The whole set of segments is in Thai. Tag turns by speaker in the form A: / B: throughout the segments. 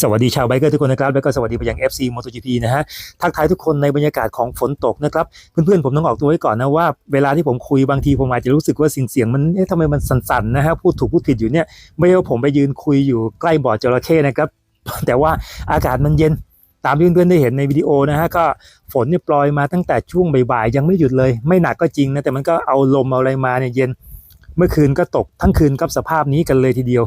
A: สวัสดีชาวไบเกอร์ทุกคนนะครับ แล้วก็สวัสดีไปยัง FC MotoGP นะฮะ ทักทายทุกคนในบรรยากาศของฝนตกนะครับ เพื่อนๆ ผมต้องออกตัวไว้ก่อนนะว่า เวลาที่ผมคุยบางทีผมอาจจะรู้สึกว่าเสียงเสียงมัน เอ๊ะทำไมมันสั่นๆ นะฮะ พูดถูกพูดผิดอยู่เนี่ย ไม่ว่าผมไปยืนคุยอยู่ใกล้บ่อจระเข้นะครับ แต่ว่าอากาศมันเย็น ตามที่เพื่อนๆ ได้เห็นในวิดีโอนะฮะ ก็ฝนเนี่ยปล่อยมาตั้งแต่ช่วงบ่ายๆ ยังไม่หยุดเลย ไม่หนักก็จริงนะ แต่มันก็เอาลมเอาอะไรมาเนี่ยเย็น เมื่อคืนก็ตกทั้งคืนกับสภาพนี้กันเลยทีเดียว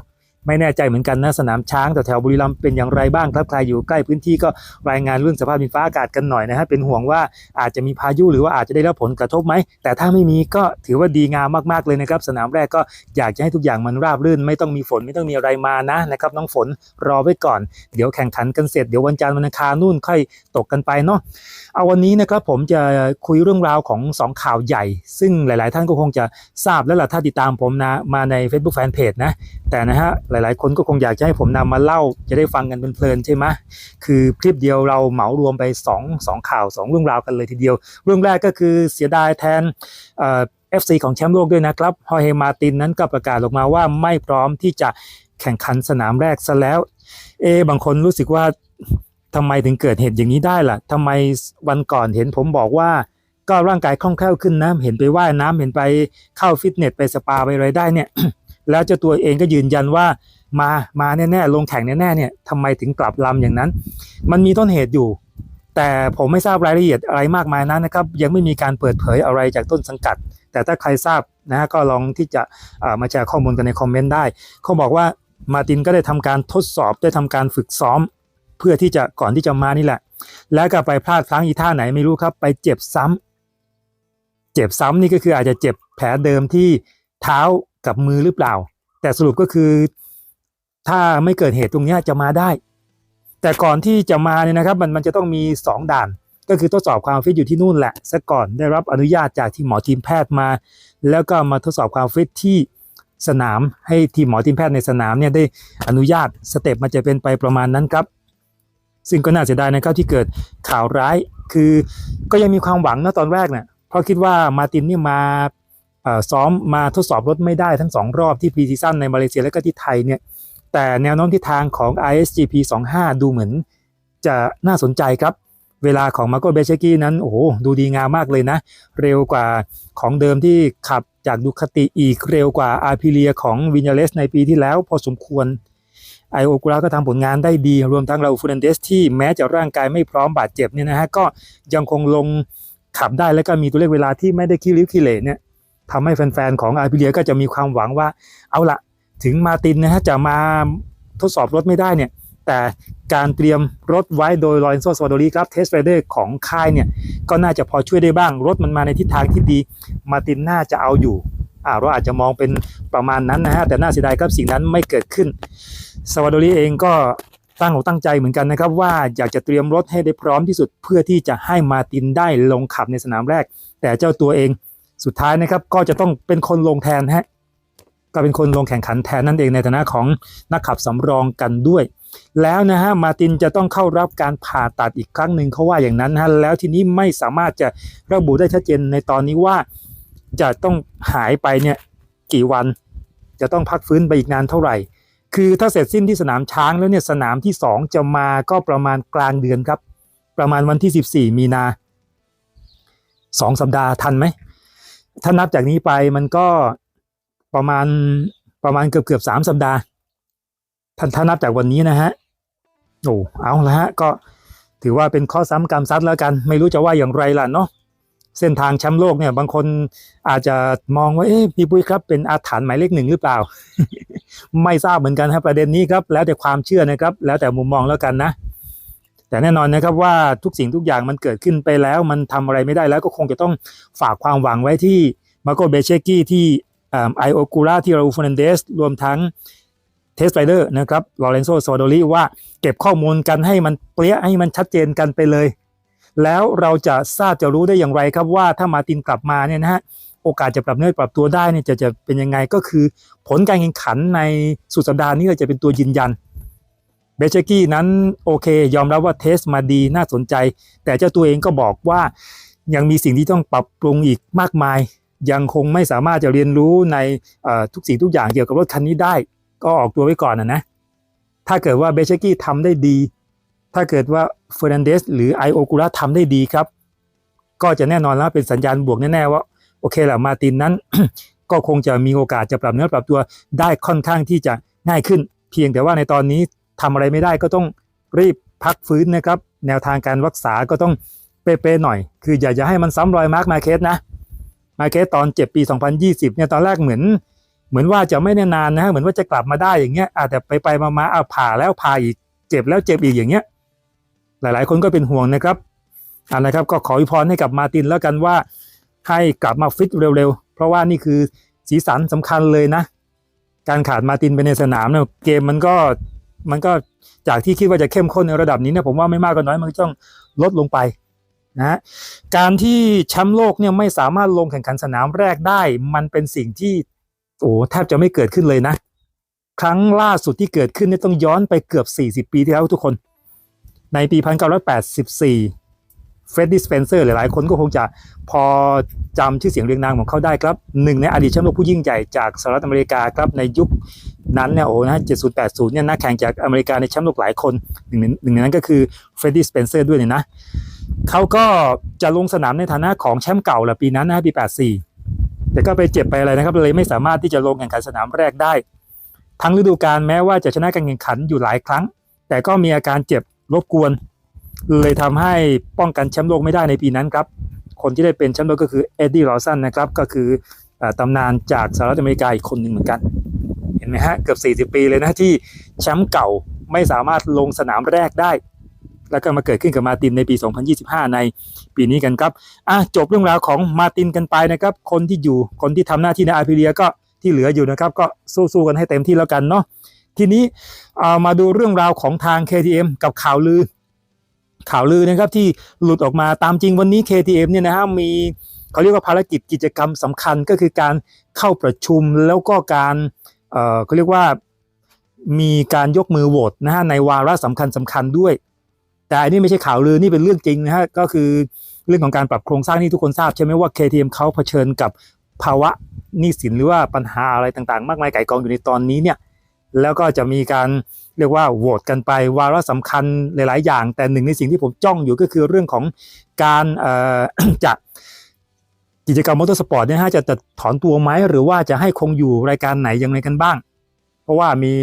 A: ไม่แน่ใจเหมือนกันนะสนามช้างแต่แถวบุรีรัมย์เป็นอย่างไรบ้างครับใครอยู่ใกล้พื้นที่ก็รายงานเรื่องสภาพดินฟ้าอากาศกันหน่อยนะฮะเป็นห่วงว่าอาจจะมีพายุหรือว่าอาจจะได้รับผลกระทบไหมแต่ถ้าไม่มีก็ถือว่าดีงามมากๆเลยนะครับสนามแรกก็อยากจะให้ทุกอย่างมันราบรื่น ไม่ต้องมีฝนไม่ต้องมีอะไรมานะนะครับน้องฝนรอไว้ก่อน เดี๋ยวแข่งขันกันเสร็จเดี๋ยววันจันทร์วันอังคารนู่นค่อยตกกันไปเนาะ เอาวันนี้นะครับผมจะคุยเรื่องราวของสองข่าวใหญ่ ซึ่งหลาย ๆ ท่านก็คงจะทราบแล้วล่ะถ้าติดตามผมนะมาใน Facebook Fanpage นะ แต่นะฮะหลาย ๆ คนก็คงอยากจะให้ผมนำมาเล่าจะได้ฟังกันเป็นเพลินใช่ไหมคือคลิปเดียวเราเหมารวมไป2 2ข่าว 2 เรื่องราวกันเลยทีเดียว เรื่องแรกก็คือเสียดายแทนเอฟซีของแชมป์โลกด้วยนะครับฮอร์เฮมาตินนั้นก็ประกาศออกมาว่าไม่พร้อมที่จะแข่งขันสนามแรกซะแล้ว เอบางคนรู้สึกว่า ทำไมถึงเกิดเหตุอย่างนี้ได้ล่ะทำไมวันก่อนเห็นผมบอกว่า ก็ร่างกายคล่องแคล่วขึ้นนะเห็นไปว่ายน้ำเห็นไปเข้าฟิตเนสไปสปาไปอะไรได้เนี่ย แล้วเจ้าตัวเองก็ยืนยันว่ามามาแน่ๆลงแข่งแน่ๆเนี่ยทำไมถึงกลับลำอย่างนั้น มันมีต้นเหตุอยู่ แต่ผมไม่ทราบรายละเอียดอะไรมากมายนั้นนะครับ ยังไม่มีการเปิดเผยอะไรจากต้นสังกัด แต่ถ้าใครทราบนะก็ลองที่จะามาแชร์ข้อมูลกันในคอมเมนต์ได้ เขาบอกว่ามาตินก็ได้ทำการทดสอบได้ทำการฝึกซ้อม เพื่อที่จะก่อนที่จะมานี่แหละ แล้วก็ไปพลาดพลั้งอีท่าไหนไม่รู้ครับ ไปเจ็บซ้ำเจ็บซ้ำนี่ก็คืออาจจะเจ็บแผลเดิมที่เท้ากับมือหรือเปล่า แต่สรุปก็คือ ถ้าไม่เกิดเหตุตรงนี้จะมาได้ แต่ก่อนที่จะมาเนี่ยนะครับ มันมันจะต้องมี 2 ด่าน ก็คือทดสอบความฟิตอยู่ที่นู่นแหละซะก่อนได้รับอนุญาตจากทีมหมอทีมแพทย์มา แล้วก็มาทดสอบความฟิตที่สนามให้ทีมหมอทีมแพทย์ในสนามเนี่ยได้อนุญาตสเต็ปมันจะเป็นไปประมาณนั้นครับ ซึ่งก็น่าเสียดายนะครับที่เกิดข่าวร้าย คือก็ยังมีความหวังนะตอนแรกเนี่ยเพราะคิดว่ามาตินนี่มาซ้อมมาทดสอบรถไม่ได้ทั้งสองรอบที่พรีซีซั่นในมาเลเซียและก็ที่ไทยเนี่ยแต่แนวโน้มทิศทางของ ISGP 25 ดูเหมือนจะน่าสนใจครับ เวลาของมาโกเบเชกี้นั้น โอ้โห ดูดีงามมากเลยนะ เร็วกว่าของเดิมที่ขับจากดูคาติอีกเร็วกว่าอาร์พิเลียของวินยาเลสในปีที่แล้วพอสมควร ไอโอกุระก็ทำผลงานได้ดี รวมทั้งเราฟูนันเดสที่แม้จะร่างกายไม่พร้อมบาดเจ็บเนี่ยนะฮะก็ยังคงลงขับได้แล้วก็มีตัวเลขเวลาที่ไม่ได้ขี้ริ้วขี้เหร่เนี่ยทำให้แฟนๆของอาร์พิเลียก็จะมีความหวังว่า เอาละถึงมาตินนะฮะจะมาทดสอบรถไม่ได้เนี่ยแต่การเตรียมรถไว้โดยลอเรนโซสวาโดรีครับเทสไรเดอร์ของค่ายเนี่ยก็น่าจะพอช่วยได้บ้าง รถมันมาในทิศทางที่ดี มาตินน่าจะเอาอยู่ เราอาจจะมองเป็นประมาณนั้นนะฮะแต่น่าเสียดายครับสิ่งนั้นไม่เกิดขึ้นสวาโดรีเองก็ตั้งอกตั้งใจเหมือนกันนะครับ ว่าอยากจะเตรียมรถให้ได้พร้อมที่สุดเพื่อที่จะให้มาตินได้ลงขับในสนามแรก แต่เจ้าตัวเองสุดท้ายนะครับก็จะต้องเป็นคนลงแทนฮะก็เป็นคนลงแข่งขันแทนนั่นเองในฐานะของนักขับสำรองกันด้วย แล้วนะฮะมาตินจะต้องเข้ารับการผ่าตัดอีกครั้งหนึ่งเขาว่าอย่างนั้นนะฮะแล้วทีนี้ไม่สามารถจะระบุได้ชัดเจนในตอนนี้ว่า จะต้องหายไปเนี่ยกี่วัน จะต้องพักฟื้นไปอีกนานเท่าไหร่ คือถ้าเสร็จสิ้นที่สนามช้างแล้วเนี่ยสนามที่ 2 จะมาก็ประมาณกลางเดือนครับ ประมาณวันที่ 14 มีนาสองสัปดาห์ทันไหม ถ้านับจากนี้ไปมันก็ประมาณประมาณเกือบเกือบสามสัปดาห์ ท่านถ้านับจากวันนี้นะฮะ โอ้ เอาละฮะ ก็ถือว่าเป็นข้อซ้ำกรรมซัดแล้วกัน ไม่รู้จะว่าอย่างไรล่ะเนาะ เส้นทางแชมป์โลกเนี่ยบางคนอาจจะมองว่าเอ๊ะพี่ปุ้ยครับเป็นอาถรรพ์หมายเลขหนึ่งหรือเปล่า ไม่ทราบเหมือนกันครับประเด็นนี้ครับ แล้วแต่ความเชื่อนะครับ แล้วแต่มุมมองแล้วกันนะ แต่แน่นอนนะครับว่าทุกสิ่งทุกอย่างมันเกิดขึ้นไปแล้ว มันทำอะไรไม่ได้แล้วก็คงจะต้องฝากความหวังไว้ที่มาโกเบเชกี้ที่ไอโอกูราที่ราอูฟนันเดสรวมทั้งเทสไรเดอร์นะครับ ลอเรนโซโซโดรีว่าเก็บข้อมูลกันให้มันเปรี้ยให้มันชัดเจนกันไปเลย แล้วเราจะทราบจะรู้ได้อย่างไรครับว่าถ้ามาตินกลับมาเนี่ยนะฮะโอกาสจะปรับเนื้อปรับตัวได้เนี่ยจะจะเป็นยังไงก็คือ ผลการแข่งขันในสุดสัปดาห์นี้จะเป็นตัวยืนยันเบเชกี้นั้นโอเค ยอมรับว่าเทสมาดีน่าสนใจ แต่เจ้าตัวเองก็บอกว่ายังมีสิ่งที่ต้องปรับปรุงอีกมากมาย ยังคงไม่สามารถจะเรียนรู้ในทุกสิ่งทุกอย่างเกี่ยวกับรถคันนี้ได้ ก็ออกตัวไว้ก่อนนะนะถ้าเกิดว่าเบเชกี้ทำได้ดี ถ้าเกิดว่าเฟอร์นันเดสหรือไอโอกูระทำได้ดีครับ ก็จะแน่นอนแล้วเป็นสัญญาณบวกแน่ๆว่า โอเคแหละมาตินนั้น ก็คงจะมีโอกาสจะปรับเนื้อปรับตัวได้ค่อนข้างที่จะง่ายขึ้น เพียงแต่ว่าในตอนนี้ทำอะไรไม่ได้ก็ต้องรีบพักฟื้นนะครับ แนวทางการรักษาก็ต้องเป๊ะๆหน่อย คืออย่าอย่าให้มันซ้ำรอยมาร์คมาเคสนะมาเคสตอนเจ็บปี 2020เนี่ยตอนแรกเหมือน เหมือนว่าจะไม่แน่นานนะฮะเหมือนว่าจะกลับมาได้อย่างเงี้ยอาจจะไปไปมาๆเอาผ่าแล้วผ่าอีก เจ็บแล้วเจ็บอีกอย่างเงี้ย หลาย ๆ คนก็เป็นห่วงนะครับอ่านะครับก็ขออวยพรให้กับมาตินแล้วกันว่าให้กลับมาฟิตเร็ว ๆ เพราะว่านี่คือสีสันสำคัญเลยนะ การขาดมาตินไปในสนามเนี่ยเกมมันก็มันก็จากที่คิดว่าจะเข้มข้นในระดับนี้เนี่ยผมว่าไม่มากก็น้อยมันก็ต้องลดลงไปนะฮะการที่แชมป์โลกเนี่ยไม่สามารถลงแข่งขันสนามแรกได้ มันเป็นสิ่งที่โอ้แทบจะไม่เกิดขึ้นเลยนะ ครั้งล่าสุดที่เกิดขึ้นเนี่ยต้องย้อนไปเกือบ 40 ปีที่แล้วทุกคน ในปี 1984 เฟรดดี้สเปนเซอร์หลายๆ คนก็คงจะพอจำชื่อเสียงเรียงนามของเขาได้ครับหนึ่งในอดีตแชมป์โลกผู้ยิ่งใหญ่จากสหรัฐอเมริกาครับในยุคนั้นเนี่ยโอ้โหนะ70 80เนี่ยนักแข่งจากอเมริกาในแชมป์โลกหลายคนหนึ่งหนึ่งในนั้นก็คือเฟรดดี้สเปนเซอร์ด้วยเนี่ยนะเขาก็จะลงสนามในฐานะของแชมป์เก่าแหละปีนั้นนะปี 84 แต่ก็ไปเจ็บไปอะไรนะครับเลยไม่สามารถที่จะลงแข่งขันสนามแรกได้ ทั้งฤดูกาลแม้ว่าจะชนะการแข่งขันอยู่หลายครั้ง แต่ก็มีอาการเจ็บ รบกวน เลยทำให้ป้องกันแชมป์โลกไม่ได้ในปีนั้นครับ คนที่ได้เป็นแชมป์โลกก็คือเอ็ดดี้ลอสันนะครับ ก็คือตำนานจากสหรัฐอเมริกาอีกคนหนึ่งเหมือนกัน เห็นไหมฮะ เกือบ 40 ปีเลยนะที่แชมป์เก่าไม่สามารถลงสนามแรกได้ แล้วก็มาเกิดขึ้นกับมาตินในปี 2025 ในปีนี้กันครับอะจบเรื่องราวของมาตินกันไปนะครับ คนที่อยู่คนที่ทำหน้าที่ในอาร์พิเลียก็ที่เหลืออยู่นะครับ ก็สู้ๆกันให้เต็มที่แล้วกันเนาะทีนี้ เอามาดูเรื่องราวของทาง KTM กับข่าวลือ ข่าวลือนะครับที่หลุดออกมาตามจริงวันนี้ KTM เนี่ยนะฮะมีเขาเรียกว่าภารกิจกิจกรรมสำคัญก็คือการเข้าประชุมแล้วก็การเอ่อเขาเรียกว่ามีการยกมือโหวตนะฮะในวาระสำคัญสำคัญด้วย แต่อันนี้ไม่ใช่ข่าวลือนี่เป็นเรื่องจริงนะฮะก็คือเรื่องของการปรับโครงสร้างนี่ทุกคนทราบใช่ไหมว่า KTM เขาเผชิญกับภาวะหนี้สินหรือว่าปัญหาอะไรต่างๆ มากมายไก่กองอยู่ในตอนนี้เนี่ย แล้วก็จะมีการเรียกว่าโหวตกันไปวาระสำคัญหลาย ๆ อย่าง แต่หนึ่งในสิ่งที่ผมจ้องอยู่ก็คือเรื่องของการจะกิจกรรมมอเตอร์สปอร์ตเนี่ยฮะจะจะถอนตัวไหมหรือว่าจะให้คงอยู่รายการไหนยังไงกันบ้าง เพราะว่ามี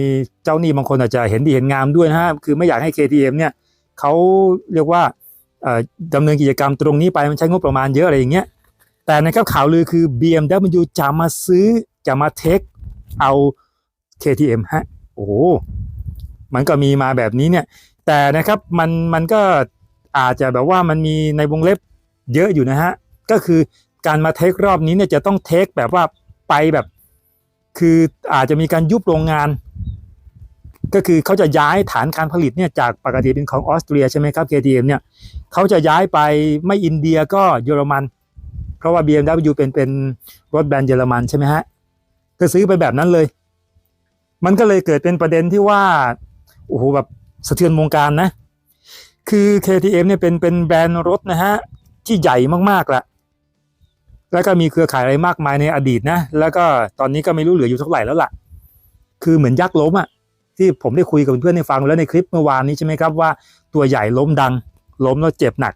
A: เจ้าหนี้บางคนอาจจะเห็นดีเห็นงามด้วยนะฮะคือไม่อยากให้ KTM เนี่ยเขาเรียกว่าดำเนินกิจกรรมตรงนี้ไปมันใช้งบประมาณเยอะอะไรอย่างเงี้ยแต่ในข่าวลือคือ BMW จะมาซื้อจะมาเทคเอา KTM ฮะโอ้โหมันก็มีมาแบบนี้เนี่ย แต่นะครับมันมันก็อาจจะแบบว่ามันมีในวงเล็บเยอะอยู่นะฮะ ก็คือการมาเทครอบนี้เนี่ยจะต้องเทคแบบว่าไปแบบ คืออาจจะมีการยุบโรงงาน ก็คือเขาจะย้ายฐานการผลิตเนี่ยจากปกติเป็นของออสเตรียใช่ไหมครับ KTM เนี่ยเขาจะย้ายไปไม่อินเดียก็เยอรมัน เพราะว่า BMW เป็นเป็นรถแบรนด์เยอรมันใช่ไหมฮะก็ซื้อไปแบบนั้นเลย มันก็เลยเกิดเป็นประเด็นที่ว่าโอ้โหแบบสะเทือนวงการนะ คือ KTM เนี่ยเป็นเป็นแบรนด์รถนะฮะที่ใหญ่มากๆละแล้วก็มีเครือข่ายอะไรมากมายในอดีตนะ แล้วก็ตอนนี้ก็ไม่รู้เหลืออยู่เท่าไหร่แล้วล่ะ คือเหมือนยักษ์ล้มอะที่ผมได้คุยกับเพื่อนในฟังแล้วในคลิปเมื่อวานนี้ใช่ไหมครับว่าตัวใหญ่ล้มดัง ล้มแล้วเจ็บหนัก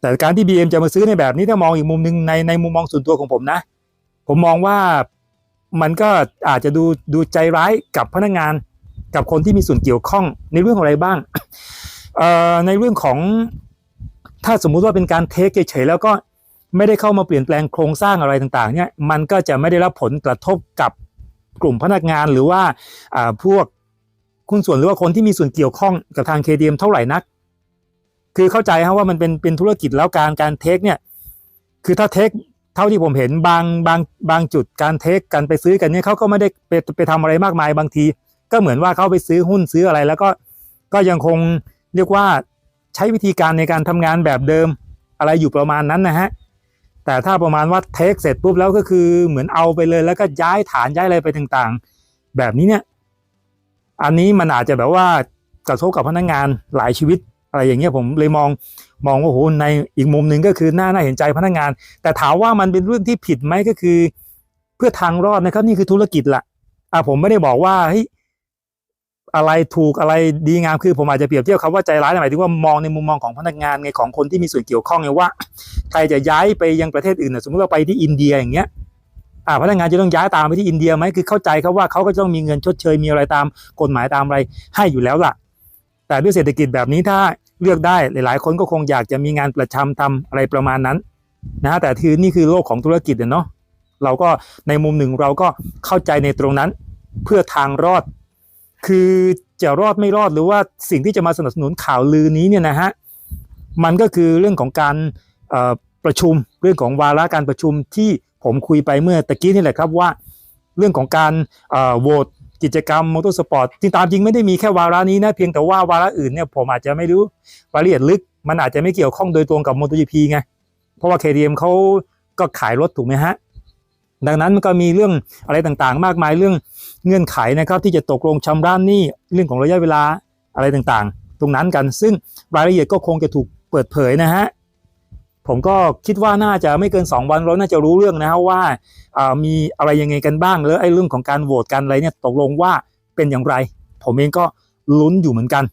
A: แต่การที่ BM จะมาซื้อในแบบนี้ถ้ามองอีกมุมหนึ่งในในมุมมองส่วนตัวของผมนะ ผมมองว่า มันก็อาจจะดูดูใจร้ายกับพนักงานกับคนที่มีส่วนเกี่ยวข้องในเรื่องอะไรบ้างในเรื่องของถ้าสมมุติว่าเป็นการเทคเฉยๆแล้วก็ไม่ได้เข้ามาเปลี่ยนแปลงโครงสร้างอะไรต่างๆ เนี่ย มันก็จะไม่ได้รับผลกระทบกับกลุ่มพนักงานหรือว่าพวกคุณส่วนหรือว่าคนที่มีส่วนเกี่ยวข้องกับทาง KDM เท่าไหร่นัก คือเข้าใจครับว่ามันเป็นเป็นธุรกิจแล้วการการเทคเนี่ย คือถ้าเทค ท่าที่ผมเห็นบางบางบางจุดการเทคกันไปซื้อกันเนี่ยเขาก็ไม่ได้ไปไปทำอะไรมากมายบางที ก็เหมือนว่าเขาไปซื้อหุ้นซื้ออะไร แล้วก็ก็ยังคงเรียกว่าใช้วิธีการในการทำงานแบบเดิมอะไรอยู่ประมาณนั้นนะฮะแต่ถ้าประมาณว่าเทคเสร็จปุ๊บแล้วก็คือเหมือนเอาไปเลยแล้วก็ย้ายฐานย้ายอะไรไปต่างๆ แบบนี้เนี่ยอันนี้มันอาจจะแบบว่ากระทบกับพนักงานหลายชีวิตอะไรอย่างเงี้ยผมเลยมอง มองว่าโหในอีกมุมหนึ่งก็คือหน่าน่าเห็นใจพนักงาน แต่ถามว่ามันเป็นเรื่องที่ผิดไหมก็คือ เพื่อทางรอดนะครับนี่คือธุรกิจละอะผมไม่ได้บอกว่าเฮ้ยอะไรถูกอะไรดีงามคือผมอาจจะเปรียบเทียบคำว่าใจร้ายหมายถึงว่ามองในมุมมองของพนักงานไงของคนที่มีส่วนเกี่ยวข้องไงว่าใครจะย้ายไปยังประเทศอื่นนะสมมติเราไปที่อินเดียอย่างเงี้ยอ่าพนักงานจะต้องย้ายตามไปที่อินเดียไหมคือเข้าใจครับว่าเขาก็ต้องมีเงินชดเชยมีอะไรตามกฎหมายตามอะไรให้อยู่แล้วล่ะ แต่ด้วยเศรษฐกิจแบบนี้ถ้า เลือกได้หลาย ๆ คนก็คงอยากจะมีงานประจำทำอะไรประมาณนั้นนะแต่คือนี่คือโลกของธุรกิจเนาะเราก็ในมุมหนึ่งเราก็เข้าใจในตรงนั้น เพื่อทางรอด คือจะรอดไม่รอดหรือว่าสิ่งที่จะมาสนับสนุนข่าวลือนี้เนี่ยนะฮะมันก็คือเรื่องของการประชุมเรื่องของวาระการประชุมที่ผมคุยไปเมื่อตะกี้นี่แหละครับว่า เรื่องของการโหวต กิจกรรมมอเตอร์สปอร์ตจริงตามจริงไม่ได้มีแค่วาระนี้นะเพียงแต่ว่าวาระอื่นเนี่ยผมอาจจะไม่รู้รายละเอียดลึก มันอาจจะไม่เกี่ยวข้องโดยตรงกับ MotoGP ไงเพราะว่า KTM เขาก็ขายรถถูกไหมฮะดังนั้นมันก็มีเรื่องอะไรต่างๆ มากมายเรื่องเงื่อนไขนะครับ ที่จะตกลงชำระหนี้เรื่องของระยะเวลาอะไรต่างๆ ตรงนั้นกัน ซึ่งรายละเอียดก็คงจะถูกเปิดเผยนะฮะ ผมก็คิดว่าน่าจะไม่เกิน 2 วันเราน่าจะรู้เรื่องนะฮะว่าอ่ามีอะไรยังไงกันบ้างแล้วไอ้เรื่องของการโหวตกันอะไรเนี่ยตกลงว่าเป็นอย่างไร ผมเองก็ลุ้นอยู่เหมือนกัน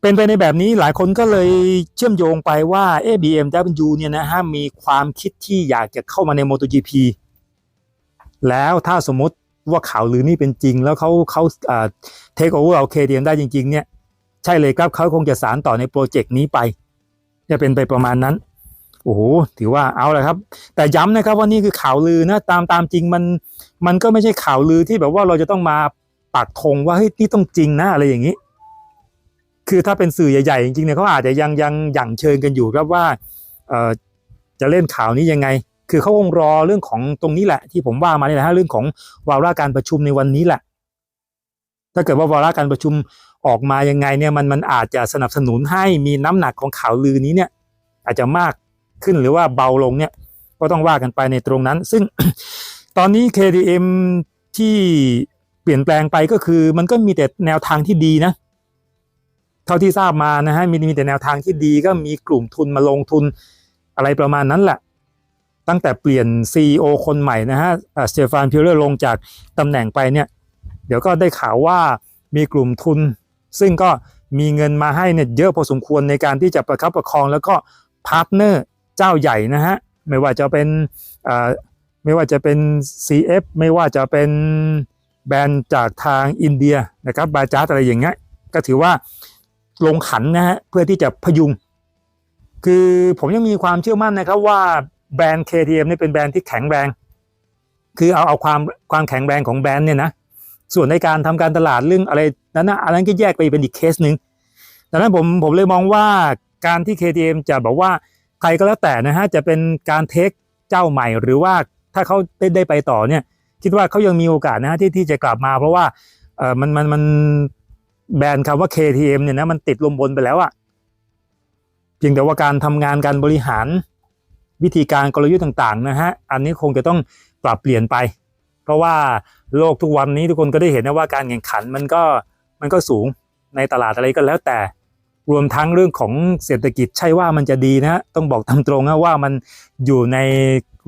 A: เป็นไปในแบบนี้หลายคนก็เลยเชื่อมโยงไปว่าเอ BMW เนี่ยนะฮะมีความคิดที่อยากจะเข้ามาใน MotoGP แล้วถ้าสมมติว่าข่าวลือนี่เป็นจริง แล้วเขาเขาเทคโอเวอร์เอาเคเดียได้จริง ๆ เนี่ย ใช่เลยครับเขาคงจะสารต่อในโปรเจกต์นี้ไป จะเป็นไปประมาณนั้น โอ้โหถือว่าเอาเลยครับ แต่ย้ำนะครับว่านี่คือข่าวลือนะตามตามจริงมันมันก็ไม่ใช่ข่าวลือที่แบบว่าเราจะต้องมาปักธงว่าเฮ้ยนี่ต้องจริงนะอะไรอย่างนี้ คือถ้าเป็นสื่อใหญ่ๆจริงๆเนี่ยเขาอาจจะยังยังยังเชิญกันอยู่ครับว่าเออจะเล่นข่าวนี้ยังไง คือเขาคงรอเรื่องของตรงนี้แหละ ที่ผมว่ามาเนี่ยนะฮะเรื่องของวาระการประชุมในวันนี้แหละ ถ้าเกิดว่าวาระการประชุมออกมายังไงเนี่ยมันมันอาจจะสนับสนุนให้มีน้ำหนักของข่าวลือนี้เนี่ย อาจจะมาก ขึ้นหรือว่าเบาลงเนี่ยก็ต้องว่ากันไปในตรงนั้น ซึ่งตอนนี้ KTM ที่เปลี่ยนแปลงไปก็คือ มันก็มีแต่แนวทางที่ดีนะ เท่าที่ทราบมานะฮะมีมีแต่แนวทางที่ดีก็มีกลุ่มทุนมาลงทุนอะไรประมาณนั้นแหละตั้งแต่เปลี่ยน CEO คนใหม่นะฮะสเตฟานพิเลอร์ลงจากตำแหน่งไปเนี่ยเดี๋ยวก็ได้ข่าวว่ามีกลุ่มทุน ซึ่งก็มีเงินมาให้เนี่ยเยอะพอสมควรในการที่จะประคับประคองแล้วก็พาร์ทเนอร์ เจ้าใหญ่นะฮะไม่ว่าจะเป็นไม่ว่าจะเป็น CF ไม่ว่าจะเป็นแบรนด์จากทางอินเดียนะครับบาจาร์อะไรอย่างเงี้ยก็ถือว่าลงขันนะฮะเพื่อที่จะพยุง คือผมยังมีความเชื่อมั่นนะครับว่าแบรนด์ KTM นี่เป็นแบรนด์ที่แข็งแรง คือเอาเอาความความแข็งแรงของแบรนด์เนี่ยนะส่วนในการทำการตลาดเรื่องอะไรนั้นนะอันนั้นก็แยกไปเป็นอีกเคสหนึ่งดังนั้นผมผมเลยมองว่าการที่ KTM จะบอกว่า ครก็แล้วแต่นะฮะจะเป็นการเทคเจ้าใหม่ หรือว่าถ้าเขาได้ได้ไปต่อเนี่ยคิดว่าเขายังมีโอกาสนะฮะที่ที่จะกลับมา เพราะว่าเออมันมันมันแบรนด์คำว่า KTM เนี่ยนะมันติดลมบนไปแล้วอะเพียงแต่ว่าการทำงานการบริหารวิธีการกลยุทธ์ต่างๆนะฮะอันนี้คงจะต้องปรับเปลี่ยนไป เพราะว่าโลกทุกวันนี้ทุกคนก็ได้เห็นนะว่าการแข่งขันมันก็มันก็สูงในตลาดอะไรก็แล้วแต่ รวมทั้งเรื่องของเศรษฐกิจใช่ว่ามันจะดีนะฮะต้องบอกตามตรงนะว่ามันอยู่ใน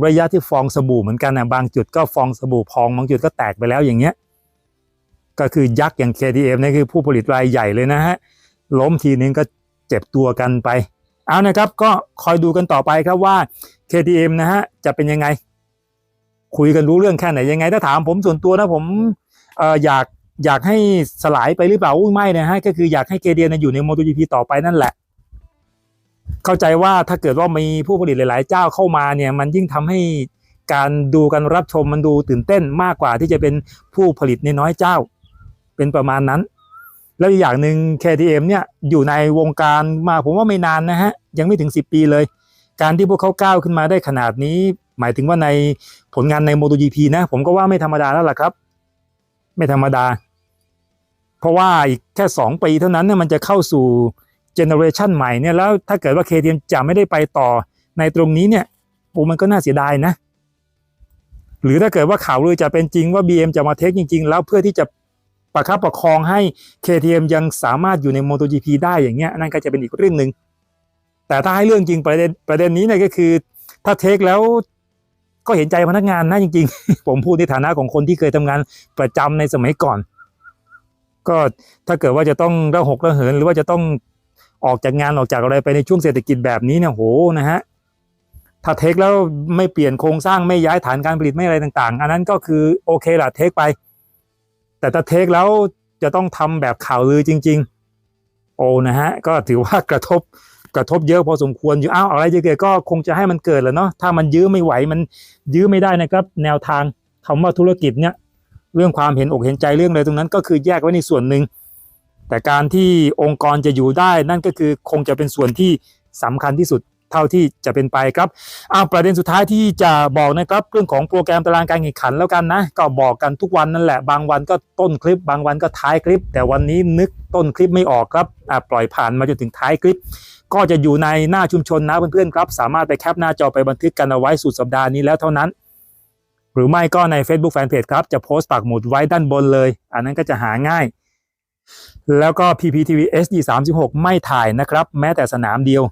A: ระยะที่ฟองสบู่เหมือนกันนะบางจุดก็ฟองสบู่พองบางจุดก็แตกไปแล้วอย่างเงี้ยก็คือยักษ์อย่าง KTM นี่คือผู้ผลิตรายใหญ่เลยนะฮะล้มทีนึงก็เจ็บตัวกันไป เอานะครับก็คอยดูกันต่อไปครับว่า KTM นะฮะจะเป็นยังไง คุยกันรู้เรื่องแค่ไหนยังไงถ้าถามผมส่วนตัวนะผมอออยาก อยากให้สลายไปหรือเปล่าไม่นะฮะก็คืออยากให้ KTM นอยู่ใน MotoGP ต่อไปนั่นแหละ เข้าใจว่าถ้าเกิดว่ามีผู้ผลิตหลาย ๆ เจ้าเข้ามาเนี่ย มันยิ่งทำให้การดูการรับชมมันดูตื่นเต้นมากกว่าที่จะเป็นผู้ผลิตในน้อยเจ้า เป็นประมาณนั้น แล้วอีกอย่างหนึ่ง KTM เนี่ยอยู่ในวงการมาผมว่าไม่นานนะฮะยังไม่ถึง 10 ปีเลย การที่พวกเขาก้าวขึ้นมาได้ขนาดนี้ หมายถึงว่าในผลงานใน MotoGP นะ ผมก็ว่าไม่ธรรมดาแล้วล่ะครับ ไม่ธรรมดา เพราะว่าอีกแค่ 2 ปีเท่านั้นเนี่ยมันจะเข้าสู่เจเนอเรชันใหม่เนี่ยแล้วถ้าเกิดว่า KTM จะไม่ได้ไปต่อในตรงนี้เนี่ยโอ้มันก็น่าเสียดายนะ หรือถ้าเกิดว่าข่าวลือจะเป็นจริงว่า BM จะมาเทคจริง ๆ แล้วเพื่อที่จะประคับประคองให้ KTM ยังสามารถอยู่ใน MotoGP ได้อย่างเงี้ยนั่นก็จะเป็นอีกเรื่องหนึ่งแต่ถ้าให้เรื่องจริงประเด็นประเด็นนี้เนี่ยก็คือ ถ้าเทคแล้วก็เห็นใจพนักงานนะจริง ๆ ผมพูดในฐานะของคนที่เคยทำงานประจำในสมัยก่อน ก็ถ้าเกิดว่าจะต้องระหกระเหิน หรือว่าจะต้องออกจากงานออกจากอะไรไปในช่วงเศรษฐกิจแบบนี้เนี่ยโหนะฮะถ้าเทคแล้วไม่เปลี่ยนโครงสร้างไม่ย้ายฐานการผลิตไม่อะไรต่างๆ อันนั้นก็คือโอเคละเทคไป แต่ถ้าเทคแล้วจะต้องทำแบบข่าวลือจริง ๆ โอ้นะฮะก็ถือว่ากระทบกระทบเยอะพอสมควรอยู่อ้าวอะไรจะเกิดก็คงจะให้มันเกิดแหละเนาะถ้ามันยื้อไม่ไหวมันยื้อไม่ได้นะครับ แนวทางคำว่าธุรกิจเนี่ย เรื่องความเห็นอกเห็นใจเรื่องอะไรตรงนั้น ก็คือแยกไว้ในส่วนหนึ่งแต่การที่องค์กรจะอยู่ได้นั่นก็คือคงจะเป็นส่วนที่สำคัญที่สุดเท่าที่จะเป็นไปครับอ้าประเด็นสุดท้ายที่จะบอกนะครับเรื่องของโปรแกรมตารางการแข่งขันแล้วกันนะ ก็บอกกันทุกวันนั่นแหละ บางวันก็ต้นคลิป บางวันก็ท้ายคลิป แต่วันนี้นึกต้นคลิปไม่ออกครับอ่าปล่อยผ่านมาจนถึงท้ายคลิป ก็จะอยู่ในหน้าชุมชนนะเพื่อนๆครับ สามารถไปแคปหน้าจอไปบันทึกกันเอาไว้สุดสัปดาห์นี้แล้วเท่านั้น หรือไม่ก็ใน Facebook Fanpage ครับ จะโพสต์ปักหมุดไว้ด้านบนเลย อันนั้นก็จะหาง่าย แล้วก็ PPTV SD 36 ไม่ถ่ายนะครับ แม้แต่สนามเดียว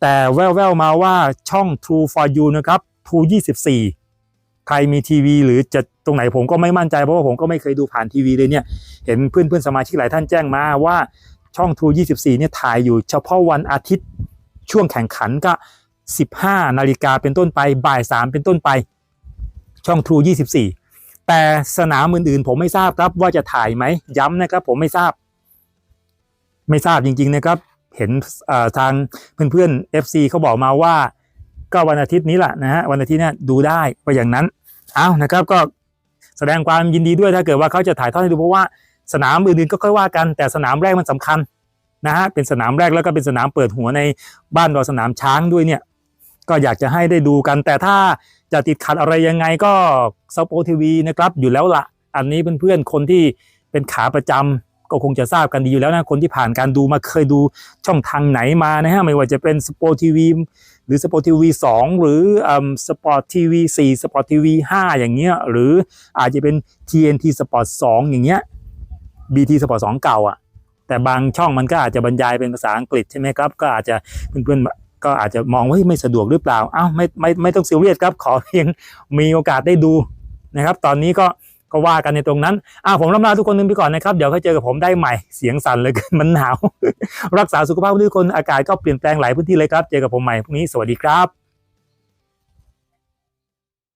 A: แต่แว่วๆมาว่าช่อง True for You นะครับ True 24 ใครมีทีวีหรือจะตรงไหนผมก็ไม่มั่นใจเพราะว่าผมก็ไม่เคยดูผ่านทีวีเลยเนี่ย เห็นเพื่อนๆสมาชิกหลายท่านแจ้งมาว่าช่อง True 24 เนี่ยถ่ายอยู่เฉพาะวันอาทิตย์ช่วงแข่งขันก็ 15 นาฬิกาเป็นต้นไปบ่าย 3 เป็นต้นไป ช่อง True 24 แต่สนามอื่นๆ ผมไม่ทราบครับว่าจะถ่ายไหมย้ำนะครับ ผมไม่ทราบ ไม่ทราบจริง ๆ นะครับ เห็นทางเพื่อนๆ FC เขาบอกมาว่า ก็วันอาทิตย์นี้แหละนะฮะวันอาทิตย์นี่ยดูได้ว่าอย่างนั้นเอานะครับ ก็แสดงความยินดีด้วยถ้าเกิดว่าเขาจะถ่ายทอดให้ดูเพราะว่าสนามอื่นๆก็ค่อยว่ากัน แต่สนามแรกมันสำคัญนะฮะเป็นสนามแรกแล้วก็เป็นสนามเปิดหัวในบ้านเราสนามช้างด้วยเนี่ย ก็อยากจะให้ได้ดูกัน แต่ถ้า จะติดขัดอะไรยังไงก็สปอทีวีนะครับอยู่แล้วละอันนี้เพื่อนๆคนที่เป็นขาประจำก็คงจะทราบกันดีอยู่แล้วนะคนที่ผ่านการดูมาเคยดูช่องทางไหนมานะฮะไม่ว่าจะเป็นสปอทีวีหรือสปอทีวีสองหรือสปอร์ตทีวีสี่สปอร์ตทีวีห้าอย่างเงี้ยหรืออาจจะเป็น TNT Sport 2อย่างเงี้ย BT Sport 2เก่าอะแต่บางช่องมันก็อาจจะบรรยายเป็นภาษาอังกฤษใช่ไหมครับ ก็อาจจะเพื่อนๆ ก็อาจจะมองว่าไม่สะดวกหรือเปล่าอ้าวไม่ไม่ไม่ต้องซีเรียสครับ ขอเพียงมีโอกาสได้ดูนะครับ ตอนนี้ก็ก็ว่ากันในตรงนั้นอ้าวผมลำลาทุกคนนึงไปก่อนนะครับ เดี๋ยวค่อยเจอกับผมได้ใหม่ เสียงสั่นเลยมันหนาว รักษาสุขภาพทุกคน อากาศก็เปลี่ยนแปลงหลายพื้นที่เลยครับ เจอกับผมใหม่พรุ่งนี้ สวัสดีครับ